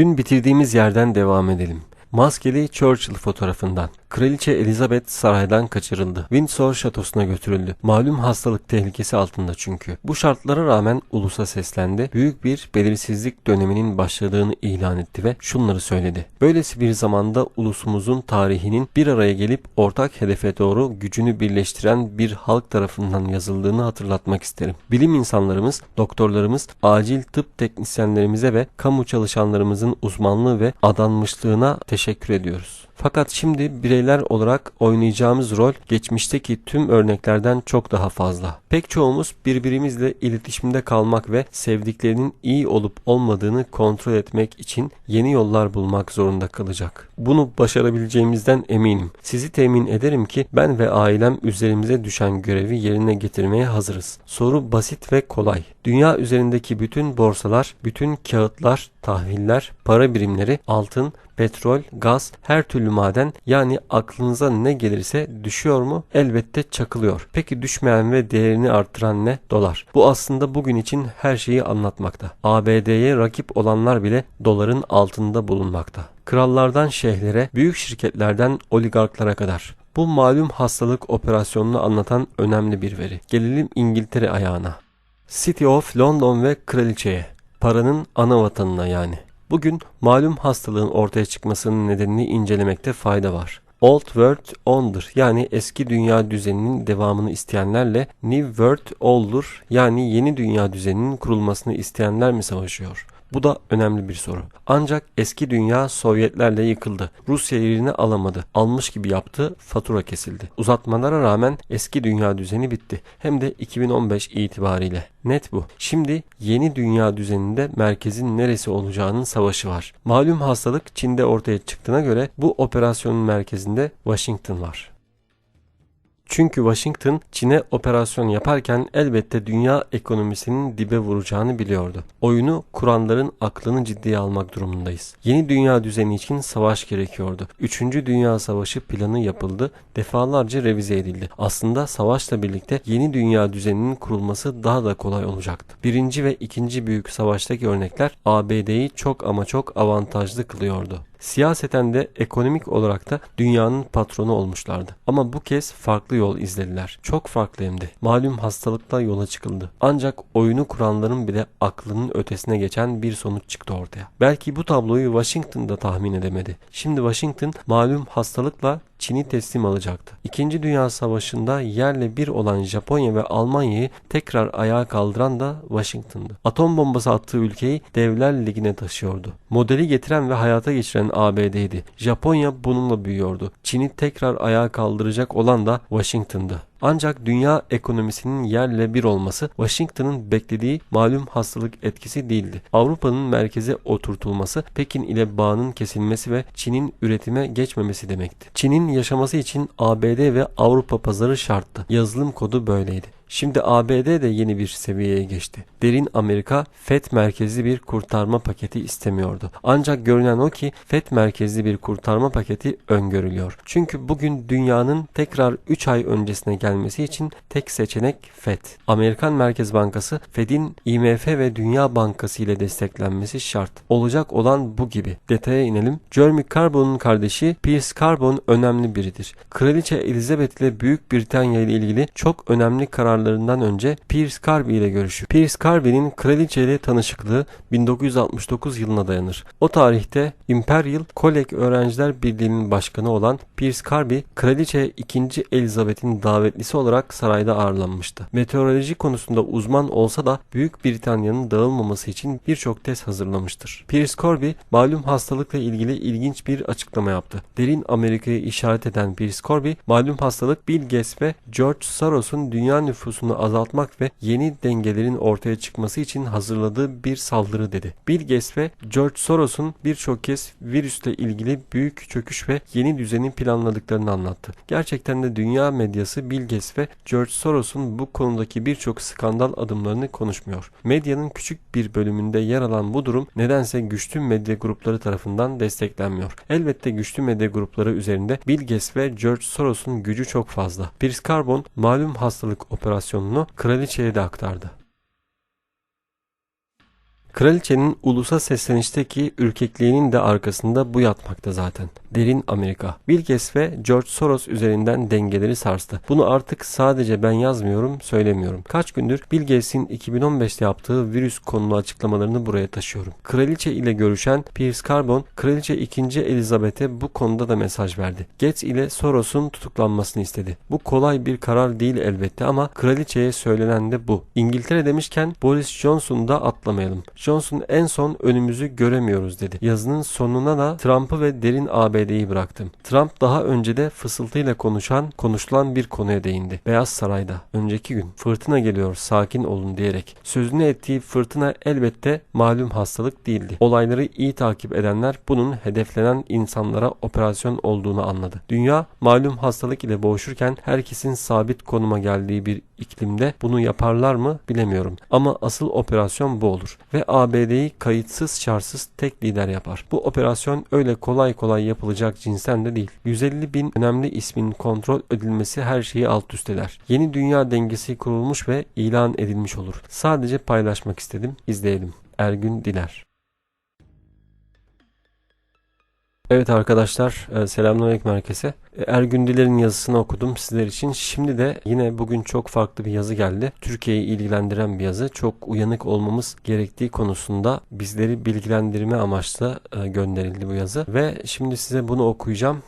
Dün bitirdiğimiz yerden devam edelim. Maskeli Churchill fotoğrafından. Kraliçe Elizabeth saraydan kaçırıldı. Windsor şatosuna götürüldü. Malum hastalık tehlikesi altında çünkü. Bu şartlara rağmen ulusa seslendi. Büyük bir belirsizlik döneminin başladığını ilan etti ve şunları söyledi. Böylesi bir zamanda ulusumuzun tarihinin bir araya gelip ortak hedefe doğru gücünü birleştiren bir halk tarafından yazıldığını hatırlatmak isterim. Bilim insanlarımız, doktorlarımız, acil tıp teknisyenlerimize ve kamu çalışanlarımızın uzmanlığı ve adanmışlığına teşekkür ediyoruz. Fakat şimdi bireyler olarak oynayacağımız rol geçmişteki tüm örneklerden çok daha fazla. Pek çoğumuz birbirimizle iletişimde kalmak ve sevdiklerinin iyi olup olmadığını kontrol etmek için yeni yollar bulmak zorunda kalacak. Bunu başarabileceğimizden eminim. Sizi temin ederim ki ben ve ailem üzerimize düşen görevi yerine getirmeye hazırız. Soru basit ve kolay. Dünya üzerindeki bütün borsalar, bütün kağıtlar, tahviller, para birimleri, altın, petrol, gaz, her türlü maden yani aklınıza ne gelirse düşüyor mu? Elbette çakılıyor. Peki düşmeyen ve değerini arttıran ne? Dolar. Bu aslında bugün için her şeyi anlatmakta. ABD'ye rakip olanlar bile doların altında bulunmakta. Krallardan şeyhlere, büyük şirketlerden oligarklara kadar. Bu malum hastalık operasyonunu anlatan önemli bir veri. Gelelim İngiltere ayağına. City of London ve kraliçeye. Paranın ana vatanına yani. Bugün malum hastalığın ortaya çıkmasının nedenini incelemekte fayda var. Old World On'dur yani eski dünya düzeninin devamını isteyenlerle New World Old'dur yani yeni dünya düzeninin kurulmasını isteyenler mi savaşıyor? Bu da önemli bir soru. Ancak eski dünya Sovyetlerle yıkıldı. Rusya yerini alamadı. Almış gibi yaptı, fatura kesildi. Uzatmalara rağmen eski dünya düzeni bitti. Hem de 2015 itibariyle. Net bu. Şimdi yeni dünya düzeninde merkezin neresi olacağının savaşı var. Malum hastalık Çin'de ortaya çıktığına göre bu operasyonun merkezinde Washington var. Çünkü Washington Çin'e operasyon yaparken elbette dünya ekonomisinin dibe vuracağını biliyordu. Oyunu kuranların aklını ciddiye almak durumundayız. Yeni dünya düzeni için savaş gerekiyordu. Üçüncü Dünya Savaşı planı yapıldı, defalarca revize edildi. Aslında savaşla birlikte yeni dünya düzeninin kurulması daha da kolay olacaktı. Birinci ve ikinci büyük savaştaki örnekler ABD'yi çok ama çok avantajlı kılıyordu. Siyaseten de ekonomik olarak da dünyanın patronu olmuşlardı. Ama bu kez farklı yol izlediler. Çok farklı hem de. Malum hastalıkla yola çıkıldı. Ancak oyunu kuranların bile aklının ötesine geçen bir sonuç çıktı ortaya. Belki bu tabloyu Washington'da tahmin edemedi. Şimdi Washington malum hastalıkla Çin'i teslim alacaktı. İkinci Dünya Savaşı'nda yerle bir olan Japonya ve Almanya'yı tekrar ayağa kaldıran da Washington'dı. Atom bombası attığı ülkeyi Devler Ligi'ne taşıyordu. Modeli getiren ve hayata geçiren ABD'ydi. Japonya bununla büyüyordu. Çin'i tekrar ayağa kaldıracak olan da Washington'dı. Ancak dünya ekonomisinin yerle bir olması Washington'ın beklediği malum hastalık etkisi değildi. Avrupa'nın merkeze oturtulması Pekin ile bağının kesilmesi ve Çin'in üretime geçmemesi demekti. Çin'in yaşaması için ABD ve Avrupa pazarı şarttı. Yazılım kodu böyleydi. Şimdi ABD de yeni bir seviyeye geçti. Derin Amerika FED merkezli bir kurtarma paketi istemiyordu. Ancak görünen o ki FED merkezli bir kurtarma paketi öngörülüyor. Çünkü bugün dünyanın tekrar 3 ay öncesine gelmesi için tek seçenek FED. Amerikan Merkez Bankası FED'in IMF ve Dünya Bankası ile desteklenmesi şart. Olacak olan bu gibi. Detaya inelim. Jeremy Carbon'un kardeşi Piers Carbon önemli biridir. Kraliçe Elizabeth ile Büyük Britanya ile ilgili çok önemli karar kararlarından önce Piers Carby ile görüşür. Piers Carby'nin kraliçe ile tanışıklığı 1969 yılına dayanır. O tarihte Imperial College Öğrenciler Birliği'nin başkanı olan Piers Carby, kraliçe 2. Elizabeth'in davetlisi olarak sarayda ağırlanmıştı. Meteoroloji konusunda uzman olsa da Büyük Britanya'nın dağılmaması için birçok test hazırlamıştır. Piers Corby malum hastalıkla ilgili ilginç bir açıklama yaptı. Derin Amerika'yı işaret eden Piers Corby, malum hastalık Bill Gates ve George Soros'un dünya nüfusu nüfusunu azaltmak ve yeni dengelerin ortaya çıkması için hazırladığı bir saldırı dedi. Bill Gates ve George Soros'un birçok kez virüsle ilgili büyük çöküş ve yeni düzenin planladıklarını anlattı. Gerçekten de dünya medyası Bill Gates ve George Soros'un bu konudaki birçok skandal adımlarını konuşmuyor. Medyanın küçük bir bölümünde yer alan bu durum nedense güçlü medya grupları tarafından desteklenmiyor. Elbette güçlü medya grupları üzerinde Bill Gates ve George Soros'un gücü çok fazla. Piers Carbon malum hastalık operasyonu operasyonunu kraliçeye de aktardı. Kraliçenin ulusa seslenişteki ürkekliğinin de arkasında bu yatmakta zaten. Derin Amerika. Bill Gates ve George Soros üzerinden dengeleri sarstı. Bunu artık sadece ben yazmıyorum, söylemiyorum. Kaç gündür Bill Gates'in 2015'te yaptığı virüs konulu açıklamalarını buraya taşıyorum. Kraliçe ile görüşen Piers Carbon, Kraliçe 2. Elizabeth'e bu konuda da mesaj verdi. Gates ile Soros'un tutuklanmasını istedi. Bu kolay bir karar değil elbette ama kraliçeye söylenen de bu. İngiltere demişken Boris Johnson'u da atlamayalım. Johnson en son önümüzü göremiyoruz dedi. Yazının sonuna da Trump'ı ve derin ABD'yi bıraktım. Trump daha önce de fısıltıyla konuşan, konuşulan bir konuya değindi. Beyaz Saray'da. Önceki gün fırtına geliyor sakin olun diyerek. Sözünü ettiği fırtına elbette malum hastalık değildi. Olayları iyi takip edenler bunun hedeflenen insanlara operasyon olduğunu anladı. Dünya malum hastalık ile boğuşurken herkesin sabit konuma geldiği bir iklimde bunu yaparlar mı bilemiyorum. Ama asıl operasyon bu olur. Ve ABD'yi kayıtsız şartsız tek lider yapar. Bu operasyon öyle kolay kolay yapılacak cinsten de değil. 150 bin önemli ismin kontrol edilmesi her şeyi alt üst eder. Yeni dünya dengesi kurulmuş ve ilan edilmiş olur. Sadece paylaşmak istedim. İzleyelim. Ergün Diler Evet arkadaşlar, e, selamünaleyküm herkese. E, Ergün Diler'in yazısını okudum sizler için. Şimdi de yine bugün çok farklı bir yazı geldi. Türkiye'yi ilgilendiren bir yazı. Çok uyanık olmamız gerektiği konusunda bizleri bilgilendirme amaçlı e, gönderildi bu yazı. Ve şimdi size bunu okuyacağım.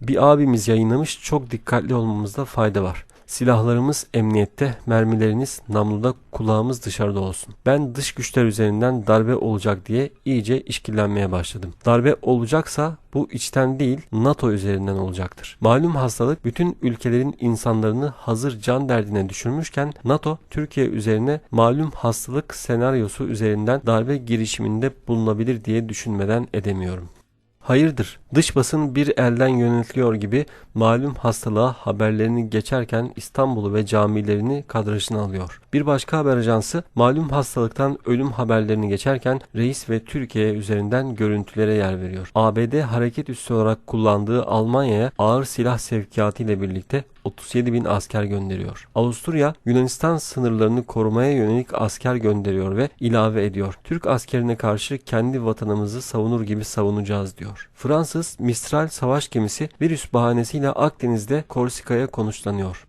Bir abimiz yayınlamış. Çok dikkatli olmamızda fayda var. Silahlarımız emniyette, mermileriniz namluda, kulağımız dışarıda olsun. Ben dış güçler üzerinden darbe olacak diye iyice işkillenmeye başladım. Darbe olacaksa bu içten değil NATO üzerinden olacaktır. Malum hastalık bütün ülkelerin insanlarını hazır can derdine düşürmüşken NATO Türkiye üzerine malum hastalık senaryosu üzerinden darbe girişiminde bulunabilir diye düşünmeden edemiyorum. Hayırdır? Dış basın bir elden yönetiliyor gibi malum hastalığa haberlerini geçerken İstanbul'u ve camilerini kadrajına alıyor. Bir başka haber ajansı malum hastalıktan ölüm haberlerini geçerken reis ve Türkiye üzerinden görüntülere yer veriyor. ABD hareket üssü olarak kullandığı Almanya'ya ağır silah sevkiyatı ile birlikte 37 bin asker gönderiyor. Avusturya Yunanistan sınırlarını korumaya yönelik asker gönderiyor ve ilave ediyor. Türk askerine karşı kendi vatanımızı savunur gibi savunacağız diyor. Fransız Mistral savaş gemisi virüs bahanesiyle Akdeniz'de Korsika'ya konuşlanıyor.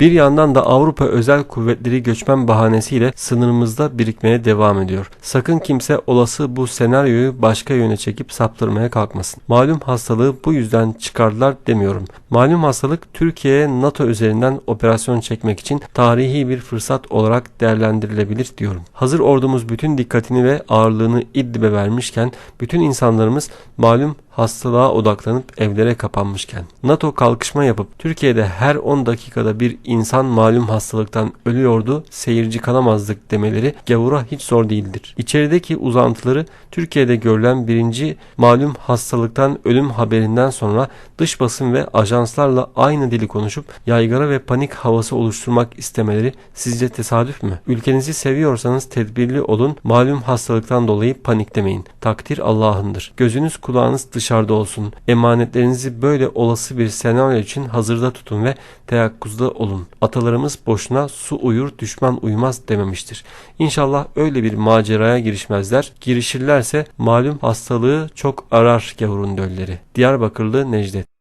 Bir yandan da Avrupa özel kuvvetleri göçmen bahanesiyle sınırımızda birikmeye devam ediyor. Sakın kimse olası bu senaryoyu başka yöne çekip saptırmaya kalkmasın. Malum hastalığı bu yüzden çıkardılar demiyorum. Malum hastalık Türkiye'ye NATO üzerinden operasyon çekmek için tarihi bir fırsat olarak değerlendirilebilir diyorum. Hazır ordumuz bütün dikkatini ve ağırlığını İdlib'e vermişken bütün insanlarımız malum hastalığa odaklanıp evlere kapanmışken NATO kalkışma yapıp Türkiye'de her 10 dakikada bir insan malum hastalıktan ölüyordu seyirci kalamazdık demeleri gavura hiç zor değildir. İçerideki uzantıları Türkiye'de görülen birinci malum hastalıktan ölüm haberinden sonra dış basın ve ajanslarla aynı dili konuşup yaygara ve panik havası oluşturmak istemeleri sizce tesadüf mü? Ülkenizi seviyorsanız tedbirli olun malum hastalıktan dolayı paniklemeyin. Takdir Allah'ındır. Gözünüz kulağınız dışarıda olsun. Emanetlerinizi böyle olası bir senaryo için hazırda tutun ve teyakkuzda olun. Atalarımız boşuna su uyur düşman uyumaz dememiştir. İnşallah öyle bir maceraya girişmezler. Girişirlerse malum hastalığı çok arar gavurun dölleri. Diyarbakırlı Necdet